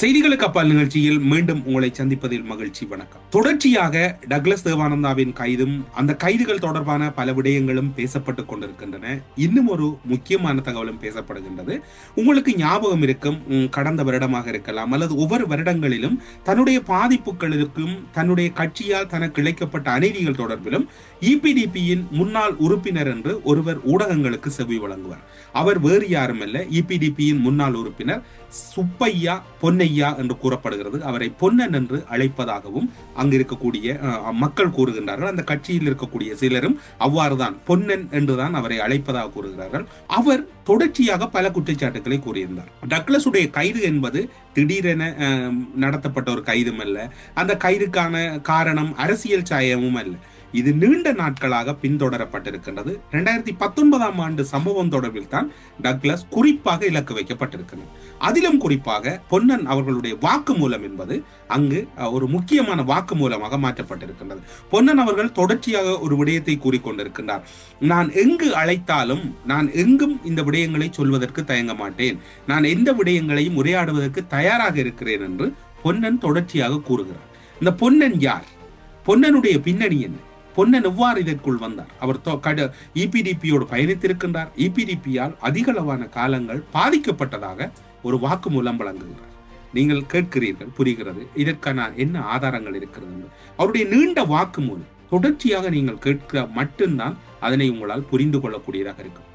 செய்திகளுக்கு அப்பால் நிகழ்ச்சியில் மீண்டும் உங்களை சந்திப்பதில் மகிழ்ச்சி வணக்கம். தொடர்ச்சியாக டக்ளஸ் தேவானந்தாவின் கைதும் அந்த கைதுகள் தொடர்பான பல விடயங்களும் பேசப்பட்டுக் கொண்டிருக்கின்றன. இன்னும் ஒரு முக்கியமான தகவலும் பேசப்படுகின்றது. உங்களுக்கு ஞாபகம் இருக்கும் உம், கடந்த வருடமாக இருக்கலாம் அல்லது ஒவ்வொரு வருடங்களிலும் தன்னுடைய பாதிப்புகளுக்கும் தன்னுடைய கட்சியால் தனக்கு இழைக்கப்பட்ட அநீதிகள் தொடர்பிலும் இபிடிபியின் முன்னாள் உறுப்பினர் என்று ஒருவர் ஊடகங்களுக்கு செவி வழங்குவார். அவர் வேறு யாரும் அல்ல இபிடிபியின் முன்னாள் உறுப்பினர் சுப்பையா பொன்னை பொன்னையா என்று கூறப்படுகிறது. அவரை பொன்னன் என்று அழைப்பதாகவும் அங்கு இருக்கக்கூடிய மக்கள் கூறுகின்றார்கள். அந்த கட்சியில் இருக்கக்கூடிய சிலரும் அவ்வாறுதான் பொன்னன் என்றுதான் அவரை அழைப்பதாக கூறுகிறார்கள். அவர் தொடர்ச்சியாக பல குற்றச்சாட்டுகளை கூறியிருந்தார். டக்ளஸுடைய கைது என்பது திடீரென நடத்தப்பட்ட ஒரு கைதும் அல்ல. அந்த கைதுக்கான காரணம் அரசியல் சாயமும் அல்ல. இது நீண்ட நாட்களாக பின்தொடரப்பட்டிருக்கின்றது. இரண்டாயிரத்தி பத்தொன்பதாம் ஆண்டு சம்பவம் தொடர்பில் தான் டக்ளஸ் குறிப்பாக இலக்கு வைக்கப்பட்டிருக்கிறது. அதிலும் குறிப்பாக பொன்னன் அவர்களுடைய வாக்குமூலம் என்பது அங்கு ஒரு முக்கியமான வாக்குமூலமாக மாற்றப்பட்டிருக்கின்றது. பொன்னன் அவர்கள் தொடர்ச்சியாக ஒரு விடயத்தை கூறிக்கொண்டிருக்கின்றார். நான் எங்கு அழைத்தாலும் நான் எங்கும் இந்த விடயங்களை சொல்வதற்கு தயங்க மாட்டேன். நான் எந்த விடயங்களையும் உரையாடுவதற்கு தயாராக இருக்கிறேன் என்று பொன்னன் தொடர்ச்சியாக கூறுகிறார். இந்த பொன்னன் யார்? பொன்னனுடைய பின்னணி என்ன? பொன்னன் எவ்வாறு இதற்குள் வந்தார்? அவர் தொ- கட இபிடிபியோடு பயணித்திருக்கின்றார். இபிடிபியால் அதிகளவான காலங்கள் பாதிக்கப்பட்டதாக ஒரு வாக்குமூலம் வழங்குகிறார். நீங்கள் கேட்கிறீர்கள் புரிகிறது. இதற்கான என்ன ஆதாரங்கள் இருக்கிறது என்று. அவருடைய நீண்ட வாக்கு மூலம் தொடர்ச்சியாக நீங்கள் கேட்க மட்டும்தான் அதனை உங்களால் புரிந்து கொள்ளக்கூடியதாக இருக்கும்.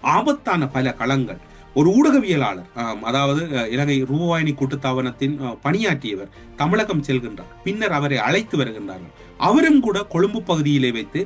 ஆபத்தான பல களங்கள் ஒரு ஊடகவியலாளர் அதாவது இலங்கை ரூபவாயினி கூட்டுத்தாபனத்தின் பணியாற்றியவர் தமிழகம் செல்கின்றார். பின்னர் அவரை அழைத்து வருகின்றார்கள். அவரும் கூட கொழும்பு பகுதியிலே வைத்து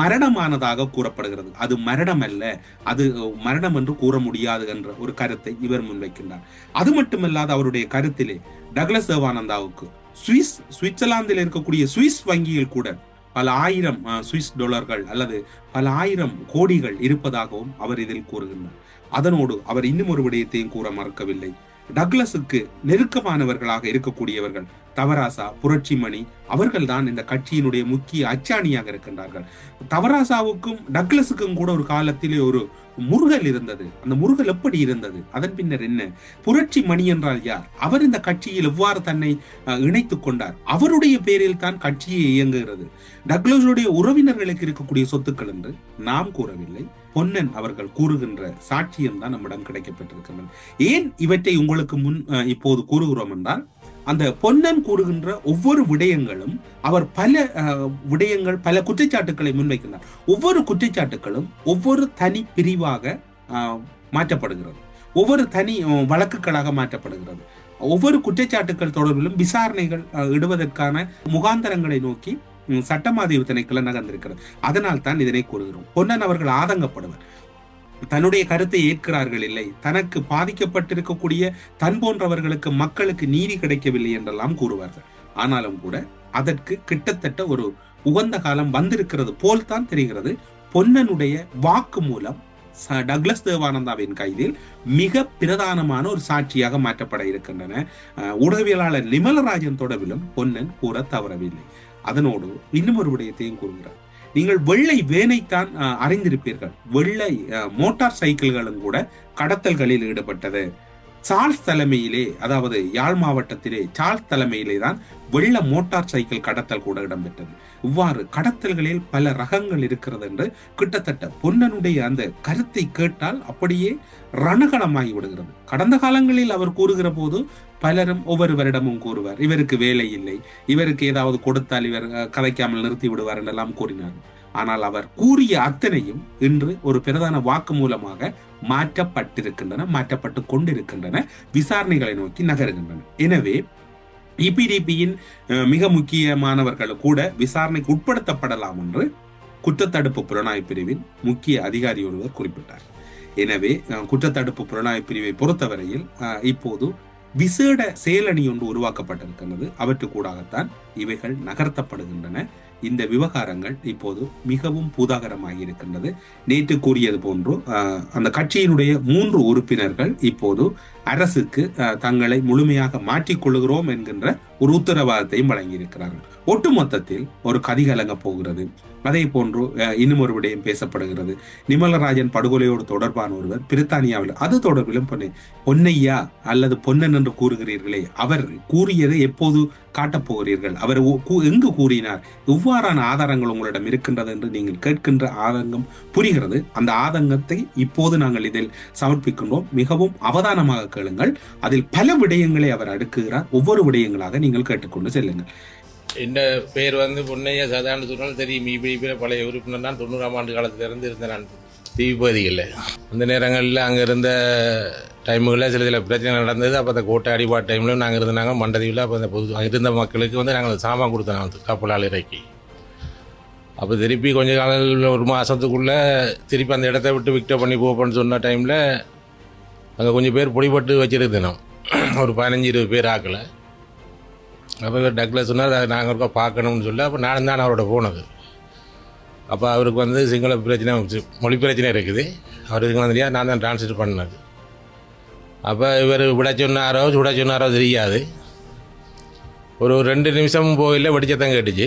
மரணமானதாக கூறப்படுகிறது. அது மரணம் அல்ல அது மரணம் என்று கூற முடியாது என்ற ஒரு கருத்தை இவர் முன்வைக்கின்றார். அது மட்டுமல்லாது அவருடைய கருத்திலே டக்ளஸ் தேவானந்தாவுக்கு சுவிஸ் சுவிட்சர்லாந்தில் இருக்கக்கூடிய சுவிஸ் வங்கியில் கூட பல ஆயிரம் சுவிஸ் டாலர்கள் அல்லது பல ஆயிரம் கோடிகள் இருப்பதாகவும் அவர் இதில் கூறுகின்றார். அதனோடு அவர் இன்னும் ஒரு விடயத்தையும் கூற மறுக்கவில்லை. டக்ளஸுக்கு நெருக்கமானவர்களாக இருக்கக்கூடியவர்கள் தவராசா புரட்சி மணி அவர்கள்தான் இந்த கட்சியினுடைய முக்கிய அச்சாணியாக இருக்கின்றார்கள். தவராசாவுக்கும் டக்ளஸுக்கும் கூட ஒரு காலத்திலே ஒரு முருகல் இருந்தது. அந்த முருகல் எப்படி இருந்தது? அதன் பின்னர் என்ன? புரட்சி மணி என்றால் யார்? அவர் இந்த கட்சியில் எவ்வாறு தன்னை இணைத்துக் கொண்டார்? அவருடைய பேரில் தான் கட்சியை இயங்குகிறது. டக்ளஸுடைய உறவினர்களுக்கு இருக்கக்கூடிய சொத்துக்கள் என்று நாம் கூறவில்லை. பொன்னன் அவர்கள் கூறுகின்ற சாட்சியம் தான் நம்மிடம் கிடைக்கப்பட்டிருக்கிறது ஏன் இவற்றை உங்களுக்கு முன் இப்போது கூறுகிறோம் என்றால் அந்த பொன்னன் கூறுகின்ற ஒவ்வொரு விடயங்களும் அவர் பல விடயங்கள் பல குற்றச்சாட்டுக்களை முன்வைக்கின்றார். ஒவ்வொரு குற்றச்சாட்டுகளும் ஒவ்வொரு தனி பிரிவாக மாற்றப்படுகிறது. ஒவ்வொரு தனி வழக்குகளாக மாற்றப்படுகிறது. ஒவ்வொரு குற்றச்சாட்டுக்கள் தொடர்பிலும் விசாரணைகள் இடுவதற்கான முகாந்தரங்களை நோக்கி ம், திணைக்கள நகர்ந்திருக்கிறது அதனால் தான் இதனை கூறுகிறோம். பொன்னன் அவர்கள் ஆதங்கப்படுவர். தன்னுடைய கருத்தை ஏற்கிறார்கள் இல்லை. தனக்கு பாதிக்கப்பட்டிருக்கக்கூடிய தன் போன்றவர்களுக்கு மக்களுக்கு நீதி கிடைக்கவில்லை என்றெல்லாம் கூறுவார்கள். ஆனாலும் கூட அதற்கு கிட்டத்தட்ட ஒரு உகந்த காலம் வந்திருக்கிறது போல்தான் தெரிகிறது. பொன்னனுடைய வாக்கு மூலம் டக்ளஸ் தேவானந்தாவின் கைதில் மிக பிரதானமான ஒரு சாட்சியாக மாற்றப்பட இருக்கின்றன. உடவியலாளர் ஊடகவியலாளர் நிமலராஜன் தொடர்பிலும் பொன்னன் கூற தவறவில்லை. அதனோடு இன்னும் ஒரு விடயத்தையும் கூறுகிறார். நீங்கள் வெள்ளை வேனைத்தான் அறிந்திருப்பீர்கள் வெள்ளை மோட்டார் சைக்கிள்களும் கூட கடத்தல்களில் ஈடுபட்டது. சார்ஸ் தலைமையிலே அதாவது யாழ் மாவட்டத்திலே சார்ஸ் தலைமையிலே தான் வெள்ள மோட்டார் சைக்கிள் கடத்தல் கூட இடம்பெற்றது. இவ்வாறு கடத்தல்களில் பல ரகங்கள் இருக்கிறது என்று கிட்டத்தட்ட பொன்னனுடைய அந்த கருத்தை கேட்டால் அப்படியே ரணகலமாகி விடுகிறது. கடந்த காலங்களில் அவர் கூறுகிற போது பலரும் ஒவ்வொரு வருடமும் கூறுவார் இவருக்கு வேலை இல்லை இவருக்கு ஏதாவது கொடுத்தால் இவர் கதைக்காமல் நிறுத்தி விடுவார் என்றெல்லாம் கூறினார் ஆனால் அவர் கூறிய அத்தனையும் இன்று ஒரு பிரதான வாக்கு மூலமாக மாற்றப்பட்டிருக்கின்றன மாற்றப்பட்டு கொண்டிருக்கின்றன விசாரணைகளை நோக்கி நகருகின்றன. எனவே இபிடிபியின் மிக முக்கியமானவர்கள் கூட விசாரணைக்கு உட்படுத்தப்படலாம் என்று குற்றத்தடுப்பு புலனாய்வு பிரிவின் முக்கிய அதிகாரி ஒருவர் குறிப்பிட்டார். எனவே குற்றத்தடுப்பு புலனாய்வு பிரிவை பொறுத்தவரையில் இப்போது விசேட செயலணி ஒன்று உருவாக்கப்பட்டிருக்கின்றது. அவற்றுக்கூடாகத்தான் இவைகள் நகர்த்தப்படுகின்றன. இந்த விவகாரங்கள் இப்போது மிகவும் பூதாகரமாகி இருக்கின்றது நேற்று கூறியது போன்று அந்த கட்சியினுடைய மூன்று உறுப்பினர்கள் இப்போது அரசுக்கு தங்களை முழுமையாக மாற்றிக் கொள்கிறோம் என்கின்ற ஒரு உத்தரவாதத்தையும் வழங்கியிருக்கிறார்கள். ஒட்டுமொத்தத்தில் ஒரு கதிகலங்க போகிறது. அதே போன்று இன்னும் ஒரு விடயம் பேசப்படுகிறது. நிமலராஜன் படுகொலையோடு தொடர்பான ஒருவர் பிரித்தானியாவில் அது தொடர்பிலும் பொன்னை பொன்னையா அல்லது பொன்னன் என்று கூறுகிறீர்களே அவர் கூறியதை எப்போது காட்டப் போகிறீர்கள்? அவர் எங்கு கூறினார்? இவ்வாறான ஆதாரங்கள் உங்களிடம் இருக்கின்றது? என்று நீங்கள் கேட்கின்ற ஆதங்கம் புரிகிறது. அந்த ஆதங்கத்தை இப்போது நாங்கள் இதில் சமர்ப்பிக்கின்றோம். மிகவும் அவதானமாக கேளுங்கள். அதில் பல விடயங்களை அவர் அடுக்குகிறார். ஒவ்வொரு விடயங்களாக நீங்கள் கேட்டுக்கொண்டு செல்லுங்கள். என் பேர் வந்து பொன்னைய சாதாரண சொன்னாலும் தெரியும். இபிடிபியில் பழைய உறுப்பினர் தான் தொண்ணூறாம் ஆண்டு காலத்துல இருந்து இருந்தேன் நான். தீவு அந்த நேரங்களில் அங்கே இருந்த டைமுகளில் சில சில பிரச்சனை நடந்தது. அப்போ அந்த கோட்டை அடிபாட்டு டைமில் நாங்கள் இருந்தாங்க மண்டதீவில் அப்போ அந்த பொது இருந்த மக்களுக்கு வந்து நாங்கள் சாமான் கொடுத்தோம் வந்து கப்பலால் இறக்கி. அப்போ திருப்பி கொஞ்ச காலம் ஒரு மாதத்துக்குள்ளே திருப்பி அந்த இடத்த விட்டு விக்டோ பண்ணி போப்போன்னு சொன்ன டைமில் அங்கே கொஞ்சம் பேர் பொடிபட்டு வச்சுருந்தோம் ஒரு பதினஞ்சு இருபது பேர் ஆக்கலை. அப்போ இவர் சொன்னார் அதை நாங்கள் இருக்கா பார்க்கணும்னு சொல்லி அப்போ நானும் தான் அவரோட போனது. அப்போ அவருக்கு வந்து சிங்கள பிரச்சனை மொழி பிரச்சனை இருக்குது. அவர் சிங்களம் தெரியாது நான் தான் டிரான்ஸ்லேட் பண்ணது. அப்போ இவர் விட சொன்னாரோ சுட சொன்னாரோ தெரியாது. ஒரு ரெண்டு நிமிஷம் போகல வெடிச்சத்தம் கேட்டுச்சு.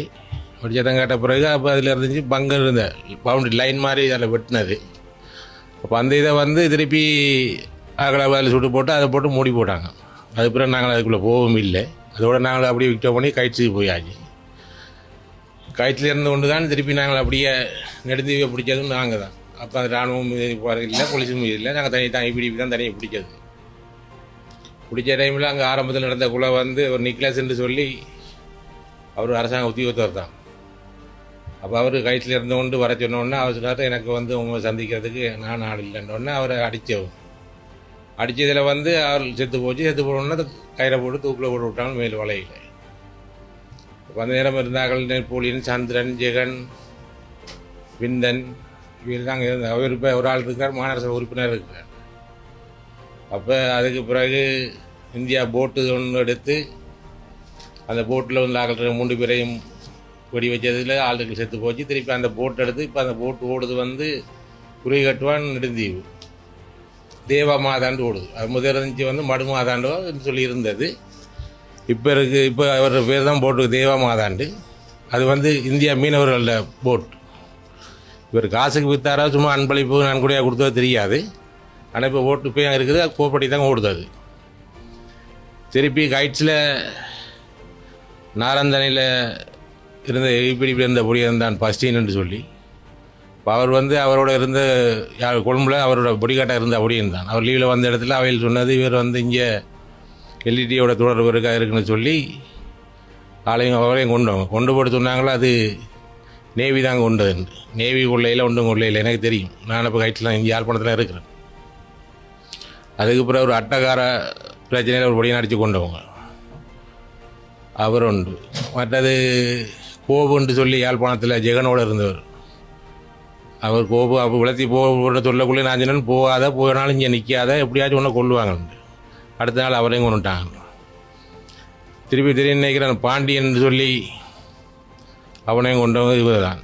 வெடிச்சத்தம் கேட்ட பிறகு அப்போ அதில் இருந்துச்சு பங்கு இருந்த பவுண்டரி லைன் மாதிரி அதில் வெட்டினது. அப்போ அந்த இதை வந்து திருப்பி அகல அதில் சுட்டு போட்டு அதை போட்டு மூடி போட்டாங்க. அது பிறகு நாங்கள் அதுக்குள்ளே போகவும் இல்லை. அதோட நாங்கள் அப்படியே விக்டோ பண்ணி கயிற்றுக்கு போயாச்சு. கயிற்றில் இருந்து கொண்டு தான் திருப்பி நாங்கள் அப்படியே நெடுந்தீவை பிடிச்சதும் நாங்கள் தான். அப்போ அந்த ராணுவம் இல்லை போலீஸும் இல்லை. நாங்கள் தனி தனி பிடிப்பி தான் தனியாக பிடிச்சது. பிடிச்ச டைமில் அங்கே ஆரம்பத்தில் நடந்த குலை வந்து ஒரு நிக்லஸ்ன்னு சொல்லி அவர் அரசாங்க உத்தியோகத்தர் தான். அப்போ அவர் கயிற்றில் இருந்து கொண்டு வர சொன்னோடனே அவர் சொன்னார் எனக்கு வந்து உங்களை சந்திக்கிறதுக்கு நான் ஆள் இல்லைன்னொடனே அவரை அடித்தவர் அடித்ததில் வந்து அவர் செத்து போச்சு செத்து போனோன்னா கயிறை போட்டு தூக்கில் போட்டு விட்டாங்க மேல் வலையில். அப்ப அந்த நேரம் இருந்தார்கள் நெப்போலியன் சந்திரன் ஜெகன் விந்தன் இவர் தாங்க இருந்தார் அவர் இப்போ ஒரு ஆள் இருக்கார் மாநகர உறுப்பினர் இருக்கார். அப்போ அதுக்கு பிறகு இந்தியா போட்டு ஒன்று எடுத்து அந்த போட்டில் வந்து ஆக்கள் மூன்று பேரையும் கொடி வச்சதில் ஆளுகள் செத்து போச்சு. திருப்பி அந்த போட் எடுத்து இப்போ அந்த போட்டு ஓடுது வந்து குறைகட்டுவான் நெடுந்தீவு. தேவ மாதாண்டு ஓடுது அது முதல் இருந்துச்சு வந்து மடு மாதாண்டோன்னு சொல்லி இருந்தது இப்போ இருக்கு இப்போ அவர் பேர் தான் போட்டு தேவா மாதாண்டு அது வந்து இந்தியா மீனவர்களில் போட். இவர் காசுக்கு வித்தாரா சும்மா அன்பளிப்பு நன்கொடையாக கொடுத்தது தெரியாது. ஆனால் இப்போ ஓட்டு போய் இருக்குது அது கோப்படி தான் ஓடுது அது. திருப்பி கைட்ஸில் நாரந்தனையில் இருந்த இப்படி இருந்த பொடியாக இருந்தான் பஸ்டின்னு சொல்லி. அவர் வந்து அவரோட இருந்த யார் கொழும்புல அவரோட பொடிகாட்டாக இருந்த அப்படின்னு தான். அவர் லீவில் வந்த இடத்துல அவையில் சொன்னது இவர் வந்து இங்கே எல்இடியோட தொடர்பு இருக்கா இருக்குன்னு சொல்லி ஆளையும் அவரையும் கொண்டு வாங்க கொண்டு போட்டு சொன்னாங்களோ அது நேவி தான் கொண்டது நேவி கொள்ளையில் ஒன்றும் கொள்ளையில் எனக்கு தெரியும். நான் இப்போ கைட்டில் இங்கே யாழ்ப்பாணத்தில் இருக்கிறேன். அதுக்கு பிறகு ஒரு அட்டகார பிரச்சனையில் ஒரு பொடியை அடித்து கொண்டவங்க அவர் உண்டு. மற்றது கோபுன்னு சொல்லி யாழ்ப்பாணத்தில் ஜெகனோடு இருந்தவர். அவர் கோபு அப்போ விளத்தி போக சொல்லக்குள்ளே நான் சொன்னேன் போகாத போனாலும் இங்கே நிற்காத எப்படியாச்சும் ஒன்று கொள்ளுவாங்க அடுத்த நாள் அவரையும் கொண்டுட்டாங்க திருப்பி திடீர்னு நினைக்கிறேன் பாண்டியன் சொல்லி அவனையும் கொண்டு வந்து இவர் தான்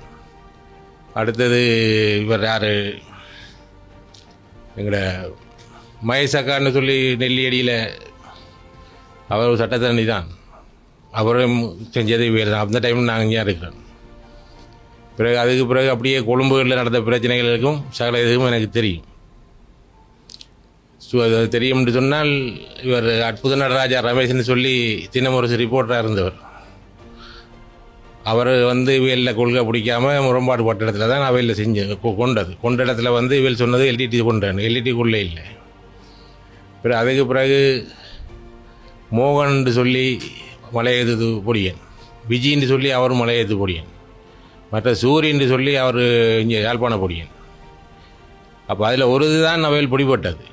அடுத்தது இவர் யார்? எங்களோட மயசக்கான்னு சொல்லி நெல்லியடியில் அவர் ஒரு சட்டத்தரணி தான் அவரும் செஞ்சது வேறு தான் அந்த டைமில் நாங்கள் இங்கே இருக்கிறோம். பிறகு அதுக்கு பிறகு அப்படியே கொழும்புகளில் நடந்த பிரச்சனைகளுக்கும் சகல இதுவும் எனக்கு தெரியும். ஸோ அது தெரியும்னு சொன்னால் இவர் அற்புத நடராஜா ரமேஷ்னு சொல்லி தினமுரசு ரிப்போர்ட்டராக இருந்தவர். அவர் வந்து இவையில் கொள்கை பிடிக்காம முரண்பாடு பட்ட இடத்துல தான் அவையில் செஞ்சு கொ- கொண்டது. கொண்ட இடத்துல வந்து இவையில் சொன்னது எல்டிடி கொண்டான். எல்டிடிக்குள்ளே இல்லை. பிறகு அதுக்கு பிறகு மோகன் சொல்லி மலையெழுது பொடியன். விஜின்னு சொல்லி அவரும் மலையெழுது பொடியன். மற்ற சூரியன் சொல்லி அவர் இங்கே யாழ்ப்பாண பொடியன் அப்போ அதில் ஒரு இதுதான் அவையில் பிடிபட்டது.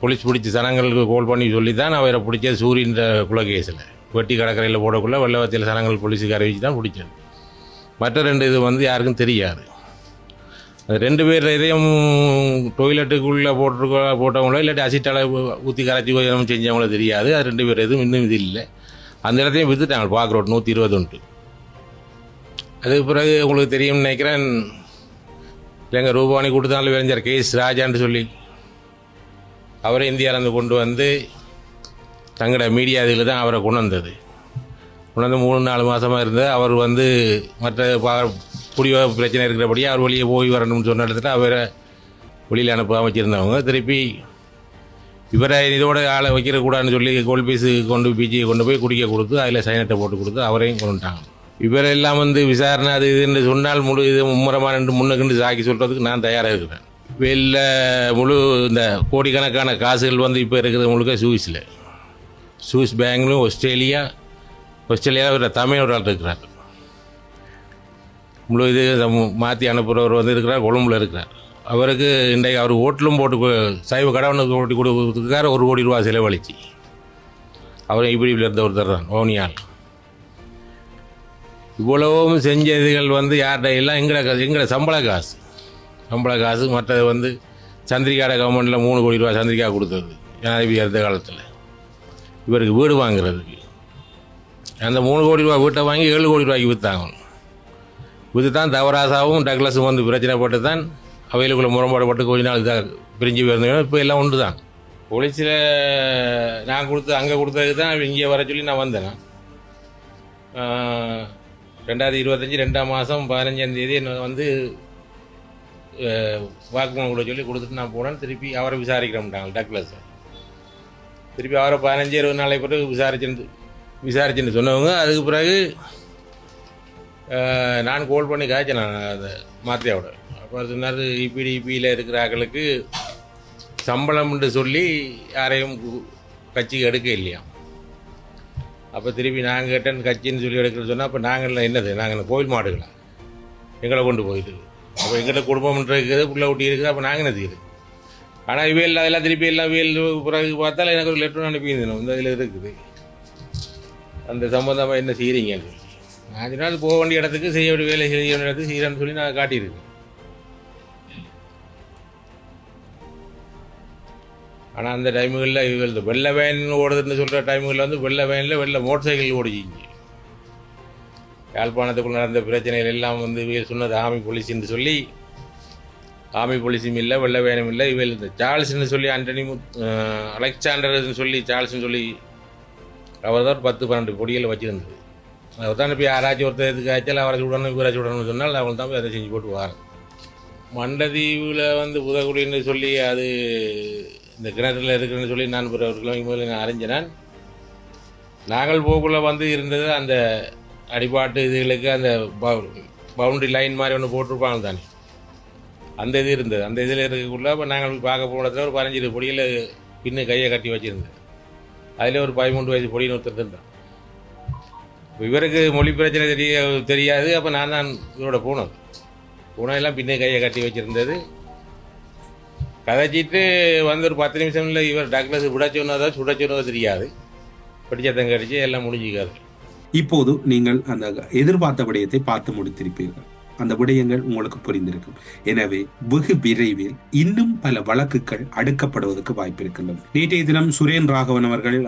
போலீஸ் பிடிச்ச சனங்களுக்கு கோல் பண்ணி சொல்லி தான் அவரை பிடிச்சது சூரியன்ற குலகேசில் வெட்டி கடற்கரையில் போடக்குள்ளே வெள்ளவத்தியில் சனங்கள் போலீஸுக்கு அறிவிச்சு தான் பிடிச்சது. மற்ற ரெண்டு இது வந்து யாருக்கும் தெரியாது. அது ரெண்டு பேர் இதையும் டொய்லெட்டுக்குள்ளே போட்டிருக்க போட்டவங்களோ இல்லாட்டி அசிட்டால ஊற்றி கரைச்சி கொஞ்சம் செஞ்சவங்களோ தெரியாது. அது ரெண்டு பேர் எதுவும் இன்னும் இது இல்லை. அந்த இடத்தையும் விற்றுட்டாங்க பார்க்க ரோட் நூற்றி இருபது உண்டு அதுக்கு பிறகு உங்களுக்கு தெரியும்னு நினைக்கிறேன். எங்கள் ரூபானி கொடுத்தாலும் விளைஞ்சார் கே எஸ் ராஜான்னு சொல்லி அவரை இந்தியாவிலேருந்து கொண்டு வந்து தங்களோட மீடியா இதில் தான் அவரை கொண்டு வந்தது கொண்டு வந்து மூணு நாலு மாதமாக இருந்தது. அவர் வந்து மற்ற பா- குடிவ பிரச்சனை இருக்கிறபடியே அவர் வெளியே போய் வரணும்னு சொன்ன இடத்துல அவரை வெளியில் அனுப்பாமல் வச்சுருந்தவங்க திருப்பி இவரை இதோட ஆளை வைக்கிறக்கூடாதுன்னு சொல்லி கோல்பீஸு கொண்டு பீச்சியை கொண்டு போய் குடிக்க கொடுத்து அதில் சைனட்டை போட்டு கொடுத்து அவரையும் கொண்டுட்டாங்க. இவரெல்லாம் வந்து விசாரணை அது இதுன்னு சொன்னால் முழு இது மும்முரமாக நின்று முன்னுக்குண்டு சாக்கி சொல்கிறதுக்கு நான் தயாராக இருக்கிறேன் வெளில முழு இந்த கோடிக்கணக்கான காசுகள் வந்து இப்போ இருக்கிறது முழுக்க சுவிஸில். சுவிஸ் பேங்க்லும் ஆஸ்திரேலியா ஆஸ்திரேலியாவில் ஒரு தமிழ் ஒரு ஆள் இருக்கிறார். முழு இது மாற்றி அனுப்புகிறவர் வந்து இருக்கிறார் கொழும்புல இருக்கிறார். அவருக்கு இன்றைக்கு அவர் ஓட்டிலும் போட்டு சைவ கடவுனுக்கு ஓட்டி கொடுக்கறதுக்காக ஒரு கோடி ரூபா செலவழிச்சு. அவர் இப்படி இப்படி இருந்த ஒருத்தர் தான் ஓனியால். இவ்வளவும் செஞ்ச இதுகள் வந்து யார்கிட்ட? எல்லாம் எங்கட காசு எங்கட சம்பள காசு. சம்பள காசு மற்றது வந்து சந்திரிகாட கவர்மெண்ட்டில் மூணு கோடி ரூபா சந்திரிகா கொடுத்தது ஜனாதிபதி இருந்த காலத்தில். இவருக்கு வீடு வாங்குறதுக்கு. அந்த மூணு கோடி ரூபா வீட்டை வாங்கி ஏழு கோடி ரூபாய்க்கு விற்றாங்க விற்று தான் தவராசாவும் டக்ளஸும் வந்து பிரச்சனைப்பட்டு தான் அவைகளுக்குள்ள முரண்பாடுபட்டு கொஞ்ச நாள் இதாக பிரிஞ்சு போயிருந்தோம் இப்போ எல்லாம் உண்டு தான் போலீஸில் நான் கொடுத்து அங்கே கொடுத்ததுக்கு தான் இங்கே வர சொல்லி நான் வந்தேன். ரெண்டாயிரத்தி இருபத்தஞ்சி ரெண்டாம் மாதம் பதினஞ்சாம் தேதி என்னை வந்து வாக்குமூலம் கொடுக்க சொல்லி கொடுத்துட்டு நான் போனேன். திருப்பி அவரை விசாரிக்கிறோம்ட்டாங்க டக்ளஸை. திருப்பி அவரை பதினஞ்சு இருபது நாளை பிறகு விசாரிச்சுன்னு விசாரிச்சுன்னு சொன்னவங்க. அதுக்கு பிறகு நான் கோல் பண்ணி காய்ச்சேன் நான் அதை மாத்திரையோட அப்போ சொன்னார் இபிடி இபியில் இருக்கிற ஆக்களுக்கு சம்பளம்னு சொல்லி யாரையும் கு- கட்சிக்கு எடுக்க இல்லையா அப்போ திருப்பி நாங்கள் கேட்டேன் கட்சின்னு சொல்லி எடுக்கிறது சொன்னால் அப்போ நாங்கள் என்னது? நாங்கள் என்ன கோயில் மாடுகளா? எங்களை கொண்டு போயிட்டு அப்போ எங்கிட்ட குடும்பம்ன்ற இருக்குது பிள்ளை ஊட்டி இருக்குது அப்போ நாங்கள் என்ன செய்யுது ஆனால் இவையில் அதெல்லாம் திருப்பி எல்லாம் வெயில் பிறகு பார்த்தாலும் எனக்கு ஒரு லெட்டர் அனுப்பியிருந்தேன் இந்த இதில் இருக்குது. அந்த சம்பந்தமாக என்ன செய்கிறீங்கன்னு சொல்லி நான் சொன்னால் போக வேண்டிய இடத்துக்கு செய்ய வேண்டிய வேலை செய்ய வேண்டிய இடத்துக்கு செய்கிறேன்னு சொல்லி நான் காட்டியிருக்கேன். ஆனால் அந்த டைமுகளில் இவள் வெள்ளை வேன் ஓடுதுன்னு சொல்கிற டைமுகளில் வந்து வெள்ளை வேனில் வெள்ளை மோட்டர் சைக்கிள் ஓடிச்சிங்க யாழ்ப்பாணத்துக்குள் நடந்த பிரச்சனைகள் எல்லாம் வந்து இவங்க சொன்னது ஆமி போலீஸ்ன்னு சொல்லி ஆமி போலீஸும் இல்லை வெள்ளை வேனும் இல்லை இவள் இந்த சார்ல்ஸ்ன்னு சொல்லி ஆண்டனி முத்- அலெக்சாண்டர்னு சொல்லி சார்ல்ஸ்னு சொல்லி அவர் தான் பத்து பன்னெண்டு பொடிகளை வச்சுருந்தது. அவர் தான் இப்போ யாராச்சும் ஒருத்தர் எதுக்கு ஆச்சால் அவரை சுடணும் இவரை சுடணும்னு சொன்னால் அவங்க தான் போய் அதை செஞ்சு போட்டு வாரம் மண்டதீவில் வந்து உதகுடின்னு சொல்லி அது இந்த கிணறுல இருக்குன்னு சொல்லி நான் ஒரு ஒரு கிலோமீட்டர் முதல்ல நான் அறிஞ்சேன் நாங்கள் போக்குள்ள வந்து இருந்தது அந்த அடிபாட்டு இதுகளுக்கு அந்த பவுண்டரி லைன் மாதிரி ஒன்று போட்டிருப்பாங்க தானே. அந்த இது இருந்தது. அந்த இதில் இருக்கக்குள்ள அப்போ நாங்கள் பார்க்க போன இடத்துல ஒரு பதினஞ்சு பொடியில் பின்னு கையை கட்டி வச்சுருந்தேன் அதில் ஒரு பதிமூன்று வயசு பொடின்னு ஒருத்தர் இருந்தான் இவருக்கு மொழி பிரச்சனை தெரிய தெரியாது. அப்போ நான் தான் இவரோட போனது போனதெல்லாம் பின்னே கையை கட்டி வச்சுருந்தது. கதைச்சிட்டு வந்து ஒரு பத்து நிமிஷம்ல இவர் டாக்டர்ஸ் விட சொன்னதோ சுட சொன்னதோ தெரியாது. படிச்சத்தங்க கடிச்சு எல்லாம் முடிஞ்சுக்காது. இப்போது நீங்கள் அந்த எதிர்பார்த்த விடயத்தை பார்த்து முடித்திருப்பீர்கள். அந்த விடயங்கள் உங்களுக்கு புரிந்திருக்கும். எனவே வெகு விரைவில் இன்னும் பல வழக்குகள் அடுக்கப்படுவதற்கு வாய்ப்பு இருக்கின்றது நேற்றைய தினம் சுரேன் ராகவன் அவர்கள்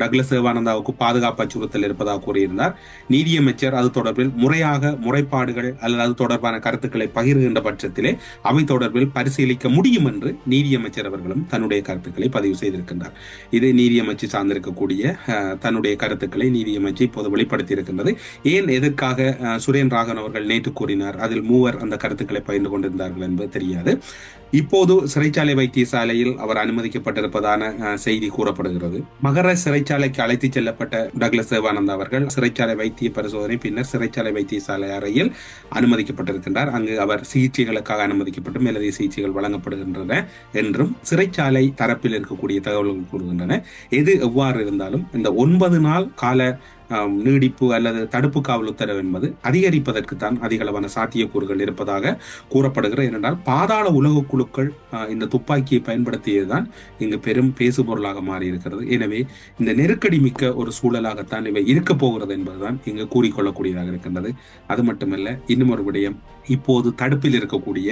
டக்ளஸ் தேவானந்தாவுக்கு பாதுகாப்பு அச்சுறுத்தல் இருப்பதாக கூறியிருந்தார். நீதியமைச்சர் அது தொடர்பில் முறையாக முறைப்பாடுகள் அல்லது அது தொடர்பான கருத்துக்களை பகிர்கின்ற பட்சத்திலே அவை தொடர்பில் பரிசீலிக்க முடியும் என்று நீதியமைச்சர் அவர்களும் தன்னுடைய கருத்துக்களை பதிவு செய்திருக்கின்றார். இது நீதியமைச்சு சார்ந்திருக்கக்கூடிய தன்னுடைய கருத்துக்களை நீதியமைச்சு இப்போது வெளிப்படுத்தி இருக்கின்றது ஏன் எதற்காக சுரேன் ராகவன் அவர்கள் நேற்று கூறினார்? அதில் மூவர் அந்த கருத்துக்களை பகிர்ந்து கொண்டிருந்தார்கள் என்பது தெரியாது. இப்போது சிறைச்சாலை வைத்தியசாலையில் அவர் அனுமதிக்கப்பட்டிருப்பதான செய்தி கூறப்படுகிறது. மகர சிறைச்சாலைக்கு அழைத்துச் செல்லப்பட்ட டக்ளஸ் தேவானந்தா அவர்கள் சிறைச்சாலை வைத்திய பரிசோதனை பின்னர் சிறைச்சாலை வைத்தியசாலை அறையில் அனுமதிக்கப்பட்டிருக்கின்றார். அங்கு அவர் சிகிச்சைகளுக்காக அனுமதிக்கப்பட்டு மேலதிக சிகிச்சைகள் வழங்கப்படுகின்றன என்றும் சிறைச்சாலை தரப்பில் இருக்கக்கூடிய தகவல்கள் கூறுகின்றன. எது எவ்வாறு இருந்தாலும் இந்த ஒன்பது நாள் கால நீடிப்பு அல்லது தடுப்பு காவல் உத்தரவு என்பது அதிகரிப்பதற்கு தான் அதிகளவான சாத்தியக்கூறுகள் இருப்பதாக கூறப்படுகிறது ஏனென்றால் பாதாள உலக குழுக்கள் இந்த துப்பாக்கியை பயன்படுத்தியதுதான் இங்கு பெரும் பேசுபொருளாக மாறி இருக்கிறது எனவே இந்த நெருக்கடி மிக்க ஒரு சூழலாகத்தான் இவை இருக்க போகிறது என்பதுதான் இங்கு கூறிக்கொள்ளக்கூடியதாக இருக்கின்றது. அது மட்டுமல்ல இன்னும் ஒரு விடயம் இப்போது தடுப்பில் இருக்கக்கூடிய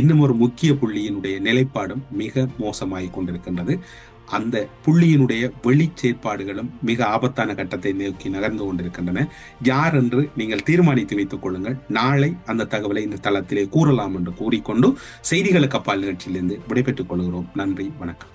இன்னும் ஒரு முக்கிய புள்ளியினுடைய நிலைப்பாடும் மிக மோசமாகிக் கொண்டிருக்கின்றது. அந்த புள்ளியினுடைய வெளி செயற்பாடுகளும் மிக ஆபத்தான கட்டத்தை நோக்கி நகர்ந்து கொண்டிருக்கின்றன. யார் என்று நீங்கள் தீர்மானித்து வைத்துக் கொள்ளுங்கள். நாளை அந்த தகவலை இந்த தளத்திலே கூறலாம் என்று கூறிக்கொண்டு செய்திகளுக்கு அப்பால் நிகழ்ச்சியிலிருந்து விடைபெற்றுக் கொள்கிறோம். நன்றி வணக்கம்.